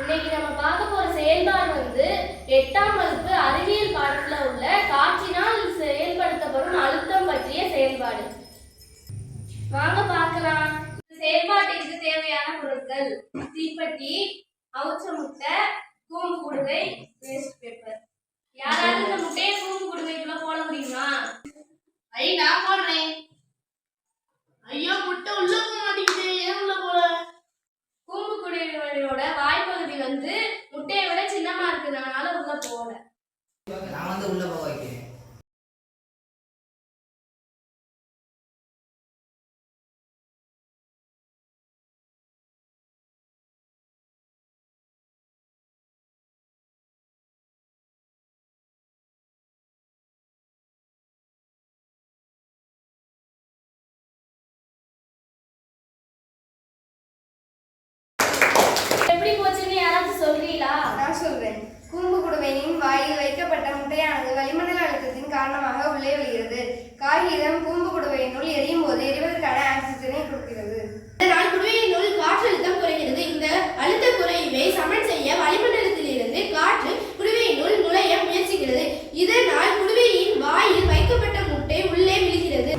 இன்னைக்கு நம்ம பார்க்க போற செயல்பாடு வந்து எட்டாம் வகுப்பு அறிவியல் பாடத்துல உள்ள காற்றினால் செயல்படுத்தப்படும் அழுத்தம் பற்றிய செயல்பாடு. வாங்க பார்க்கலாம். செயல்பாட்டிற்கு தேவையான பொருட்கள் தீப்பெட்டி அவுச்ச முட்டை கூம்பு குடுவை வேஸ்ட் பேப்பர் யாராவது இந்த முட்டையை கூம்பு குடுவைக்குள்ள போட முடியுமா? ஐ நான் போடுறேன். ஐயோ முட்டை உள்ள போக மாட்டேங்குது. ஏன் உள்ள போல கூம்பு குடுவையோட வாய்ப்பகுதி வந்து முட்டையை விட சின்னமா இருக்கிறதுனால உள்ள போகல. நான் வந்து உள்ள போக வைக்கிறேன். வாயில் வைக்கப்பட்ட முட்டையானது வளிமண்டல அழுத்தத்தின் காரணமாக உள்ளே வருகிறது காகிதம் கூம்பு குடுவையினுள் எரியும் போது எரிவதற்கான ஆக்சிஜனை கொடுக்கிறது. இதனால் குடுவையினுள் காற்றழுத்தம் குறைகிறது. இந்த அழுத்த குறைவை சமன் செய்ய வளிமண்டலத்திலிருந்து காற்று குடுவையினுள் நுழைய முயற்சிக்கிறது. இதனால் குடுவையின் வாயில் வைக்கப்பட்ட முட்டை உள்ளே விழுகிறது.